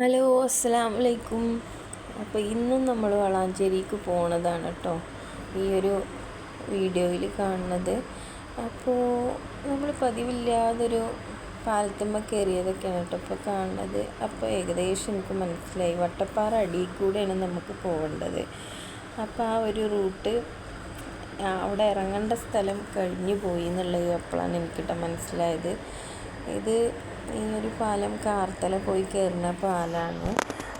Hello അസ്സാം വലൈക്കും അപ്പോൾ ഇന്നും നമ്മൾ വളാഞ്ചേരിക്ക് പോണതാണ് കേട്ടോ ഈ ഒരു വീഡിയോയിൽ കാണുന്നത്. അപ്പോൾ നമ്മൾ പതിവില്ലാതൊരു പാലത്തുമ്മ കയറിയതൊക്കെയാണ് കേട്ടോ ഇപ്പോൾ കാണുന്നത്. അപ്പോൾ ഏകദേശം എനിക്ക് മനസ്സിലായി. വട്ടപ്പാറ അടിയിൽ കൂടെയാണ് നമുക്ക് പോകേണ്ടത്. അപ്പോൾ ആ ഒരു റൂട്ട് അവിടെ ഇറങ്ങേണ്ട സ്ഥലം കഴിഞ്ഞു പോയി എന്നുള്ളത് അപ്പോഴാണ് എനിക്കിട്ട് മനസ്സിലായത്. ഇത് ഈ ഒരു പാലം കാർത്തല പോയി കയറുന്ന പാലാണ്.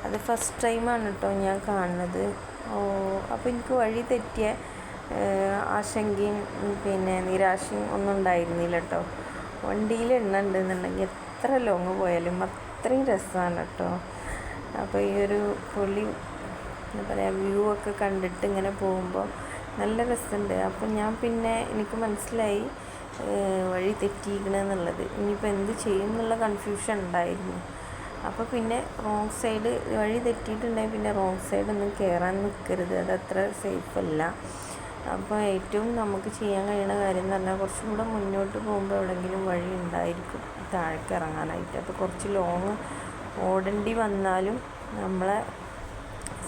അത് ഫസ്റ്റ് ടൈമാണ് കേട്ടോ ഞാൻ കാണുന്നത്. ഓ അപ്പോൾ എനിക്ക് വഴി തെറ്റിയ ആശങ്കയും പിന്നെ നിരാശയും ഒന്നും ഉണ്ടായിരുന്നില്ല കേട്ടോ വണ്ടിയിൽ എണ്ണ ഉണ്ടെന്നുണ്ടെങ്കിൽ എത്ര ലോങ് പോയാലും അത്രയും രസമാണ് കേട്ടോ അപ്പോൾ ഈ ഒരു പുള്ളി എന്താ പറയുക വ്യൂ ഒക്കെ കണ്ടിട്ട് ഇങ്ങനെ പോകുമ്പോൾ നല്ല രസമുണ്ട് അപ്പോൾ ഞാൻ പിന്നെ എനിക്ക് മനസ്സിലായി വഴി തെറ്റിയിരിക്കണമെന്നുള്ളത് ഇനിയിപ്പോൾ എന്ത് ചെയ്യും എന്നുള്ള കൺഫ്യൂഷൻ ഉണ്ടായിരുന്നു. അപ്പോൾ പിന്നെ റോങ് സൈഡ് വഴി തെറ്റിയിട്ടുണ്ടെങ്കിൽ പിന്നെ റോങ് സൈഡ് ഒന്നും കയറാൻ നിൽക്കരുത് അത് അത്ര സേഫ് അല്ല. അപ്പോൾ ഏറ്റവും നമുക്ക് ചെയ്യാൻ കഴിയുന്ന കാര്യം എന്ന് പറഞ്ഞാൽ കുറച്ചും കൂടെ മുന്നോട്ട് പോകുമ്പോൾ എവിടെയെങ്കിലും വഴി ഉണ്ടായിരിക്കും താഴേക്ക് ഇറങ്ങാനായിട്ട്. അപ്പോൾ കുറച്ച് ലോങ് ഓടേണ്ടി വന്നാലും നമ്മളെ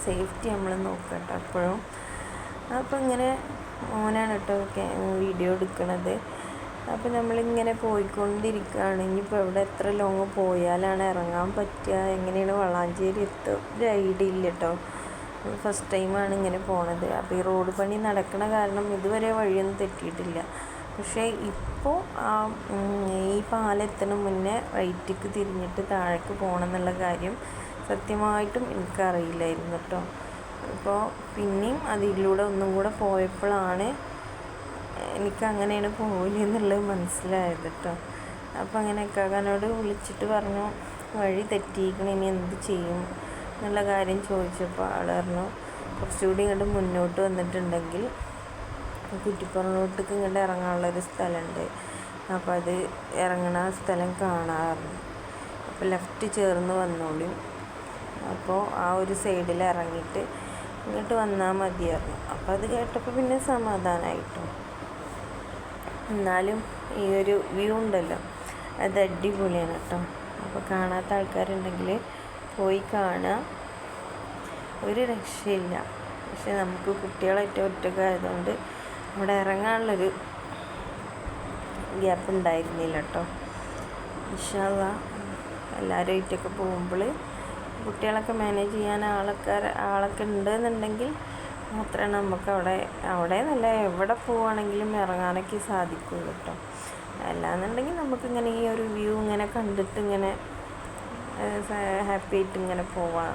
സേഫ്റ്റി നമ്മൾ നോക്കട്ടെ അപ്പോഴും അപ്പോൾ ഇങ്ങനെ ഓനാണ് കേട്ടോ വീഡിയോ എടുക്കണത്. അപ്പോൾ നമ്മളിങ്ങനെ പോയിക്കൊണ്ടിരിക്കുകയാണ്. ഇനിയിപ്പോൾ എവിടെ എത്ര ലോങ് പോയാലാണ് ഇറങ്ങാൻ പറ്റുക? എങ്ങനെയാണ് വളാഞ്ചേരി എത്തുക? ഒരു ഐഡിയ ഇല്ല കേട്ടോ. ഫസ്റ്റ് ടൈമാണ് ഇങ്ങനെ പോണത്. അപ്പോൾ ഈ റോഡ് പണി നടക്കണ കാരണം ഇതുവരെ വഴിയൊന്നും തെറ്റിയിട്ടില്ല. പക്ഷേ ഇപ്പോൾ ആ ഈ പാലെത്തണ മുന്നേ റൈറ്റിക്ക് തിരിഞ്ഞിട്ട് താഴേക്ക് പോകണം എന്നുള്ള കാര്യം സത്യമായിട്ടും എനിക്കറിയില്ലായിരുന്നു കേട്ടോ. അപ്പോൾ പിന്നെയും അതിലൂടെ ഒന്നും കൂടെ പോയപ്പോഴാണ് എനിക്ക് അങ്ങനെയാണ് പോവില്ല മനസ്സിലായത് കേട്ടോ അപ്പോൾ അങ്ങനെ കാക്കാനോട് വിളിച്ചിട്ട് പറഞ്ഞു വഴി തെറ്റിയിരിക്കണം ഇനി എന്ത് ചെയ്യും? എന്നുള്ള കാര്യം ചോദിച്ചപ്പോൾ ആൾ പറഞ്ഞു കുറച്ചുകൂടി ഇങ്ങോട്ട് മുന്നോട്ട് വന്നിട്ടുണ്ടെങ്കിൽ കുറ്റിപ്പുറം ഇങ്ങോട്ട് ഇറങ്ങാനുള്ളൊരു സ്ഥലമുണ്ട് അപ്പോൾ അത് ഇറങ്ങണ സ്ഥലം കാണാറുണ്ട് അപ്പോൾ ലെഫ്റ്റ് ചേർന്ന് വന്നോളും. അപ്പോൾ ആ ഒരു സൈഡിൽ ഇറങ്ങിയിട്ട് ഇങ്ങോട്ട് വന്നാൽ മതിയായിരുന്നു അപ്പോൾ അത് കേട്ടപ്പോൾ പിന്നെ സമാധാനമായിട്ടോ എന്നാലും ഈ ഒരു വ്യൂ ഉണ്ടല്ലോ. അത് അടിപൊളിയാണ് കേട്ടോ. അപ്പോൾ കാണാത്ത ആൾക്കാരുണ്ടെങ്കിൽ പോയി കാണാം. ഒരു രക്ഷയില്ല. പക്ഷെ നമുക്ക് കുട്ടികളായിട്ട് ഒറ്റയ്ക്ക് ആയതുകൊണ്ട് അവിടെ ഇറങ്ങാനുള്ളൊരു ഗ്യാപ്പ് ഉണ്ടായിരുന്നില്ല കേട്ടോ. ഇഷാള എല്ലാവരും ആയിട്ടൊക്കെ പോകുമ്പോൾ കുട്ടികളൊക്കെ മാനേജ് ചെയ്യാൻ ആൾക്കാർ ആളൊക്കെ ഉണ്ടെന്നുണ്ടെങ്കിൽ മാത്രമേ നമുക്ക് അവിടെ അവിടെ നല്ല എവിടെ പോവുകയാണെങ്കിലും ഇറങ്ങാനൊക്കെ സാധിക്കുള്ളൂ കേട്ടോ അല്ലാന്നുണ്ടെങ്കിൽ നമുക്കിങ്ങനെ ഈ ഒരു വ്യൂ ഇങ്ങനെ കണ്ടിട്ട് ഇങ്ങനെ ഹാപ്പി ആയിട്ട് ഇങ്ങനെ പോവാം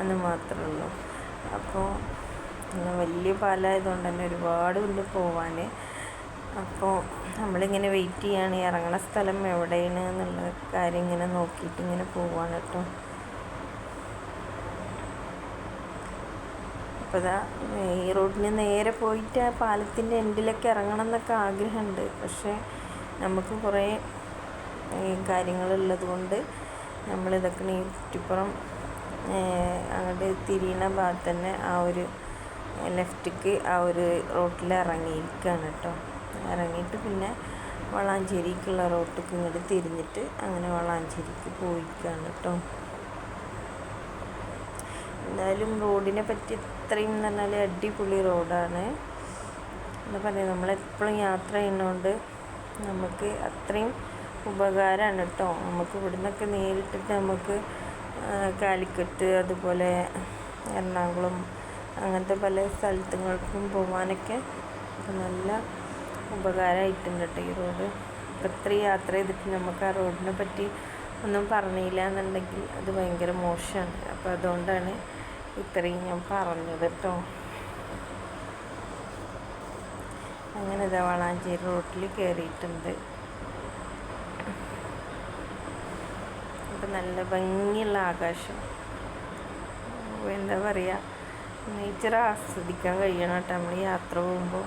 എന്ന് മാത്രമേ ഉള്ളൂ. അപ്പോൾ വലിയ പാലായതുകൊണ്ട് തന്നെ ഒരുപാട് ഉണ്ട് പോവാൻ അപ്പോൾ നമ്മളിങ്ങനെ വെയിറ്റ് ചെയ്യാണ് ഇറങ്ങണ സ്ഥലം എവിടെയാണ് എന്നുള്ള കാര്യം ഇങ്ങനെ നോക്കിയിട്ട് ഇങ്ങനെ പോവാണ് കേട്ടോ അപ്പോൾ ഈ റോഡിന് നേരെ പോയിട്ട് ആ പാലത്തിന്റെ എൻഡിലൊക്കെ ഇറങ്ങണം എന്നൊക്കെ ആഗ്രഹമുണ്ട്. പക്ഷേ നമുക്ക് കുറേ കാര്യങ്ങളുള്ളത് കൊണ്ട് നമ്മളിതൊക്കെ ഈ ചുറ്റിപ്പുറം അങ്ങോട്ട് തിരിയണ ഭാഗത്ത് തന്നെ ആ ഒരു ലെഫ്റ്റിക്ക് ആ ഒരു റോട്ടിൽ ഇറങ്ങിയിരിക്കുകയാണ് കേട്ടോ. ഇറങ്ങിയിട്ട് പിന്നെ വളാഞ്ചേരിക്കുള്ള റോട്ടിക്ക് ഇങ്ങോട്ട് തിരിഞ്ഞിട്ട് അങ്ങനെ വളാഞ്ചേരിക്ക് പോയിക്കാണ് കേട്ടോ. എന്നാലും റോഡിനെ പറ്റി ഇത്രയും എന്ന് പറഞ്ഞാൽ അടിപൊളി റോഡാണ്. എന്താ പറയുക നമ്മളെപ്പോഴും യാത്ര ചെയ്യുന്നതുകൊണ്ട് നമുക്ക് അത്രയും ഉപകാരമാണ് കേട്ടോ നമുക്ക് ഇവിടുന്നൊക്കെ നേരിട്ടിട്ട് നമുക്ക് കാലിക്കറ്റ് അതുപോലെ എറണാകുളം അങ്ങനത്തെ പല സ്ഥലത്തുകൾക്കും പോകാനൊക്കെ നല്ല ഉപകാരമായിട്ടുണ്ട് കേട്ടോ ഈ റോഡ്. ഇത്ര യാത്ര ചെയ്തിട്ട് നമുക്ക് ആ റോഡിനെ പറ്റി ഒന്നും പറഞ്ഞില്ല എന്നുണ്ടെങ്കിൽ അത് ഭയങ്കര മോശമാണ് അപ്പോൾ അതുകൊണ്ടാണ് ഇത്രയും ഞാൻ പറഞ്ഞത് കേട്ടോ. അങ്ങനെ ഇതാ വളാഞ്ചേരി റോട്ടിൽ കയറിയിട്ടുണ്ട് അപ്പം നല്ല ഭംഗിയുള്ള ആകാശം. എന്താ പറയുക നേച്ചർ ആസ്വദിക്കാൻ കഴിയണം കേട്ടോ. നമ്മൾ യാത്ര പോകുമ്പോൾ